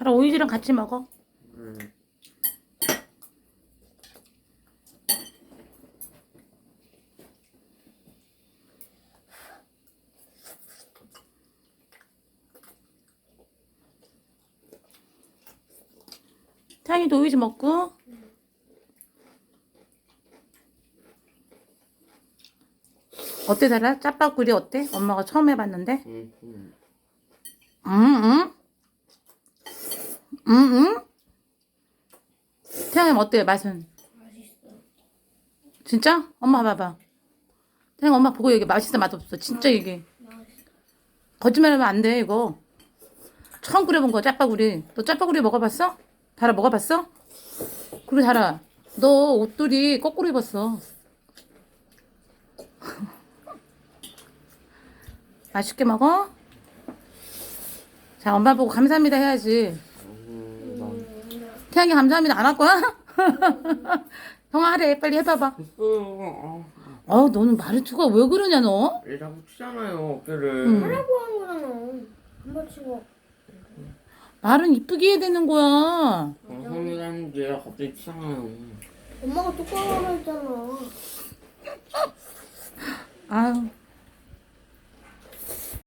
달아 오이지랑 같이 먹어. 음. 태양이도 오이지 먹고. 어때 달아? 짜파구리 어때? 엄마가 처음 해봤는데. 음, 음. 응, 응? 응, 응? 태양이 어때, 맛은? 맛있어. 진짜? 엄마 봐봐. 태양 엄마 보고 얘기해. 맛있어, 맛없어. 진짜. 맛있어. 거짓말하면 안 돼, 이거. 처음 끓여본 거, 짜파구리. 너 짜파구리 먹어봤어? 달아, 먹어봤어? 그래, 달아. 너 옷들이 거꾸로 입었어. 맛있게 먹어? 자, 엄마 보고 감사합니다 해야지. 태양이 감사합니다 안 할 거야? 형아 하래 빨리 해봐봐 됐어요. 어 너는 말투가 왜 그러냐 너? 아, 얘 자꾸 치잖아요 어깨를. 음. 하라고 한 거잖아. 한번 치고. 말은 이쁘게 해야 되는 거야 방송이라는데 갑자기 치잖아요. 엄마가 똑바로 하라 했잖아. 아유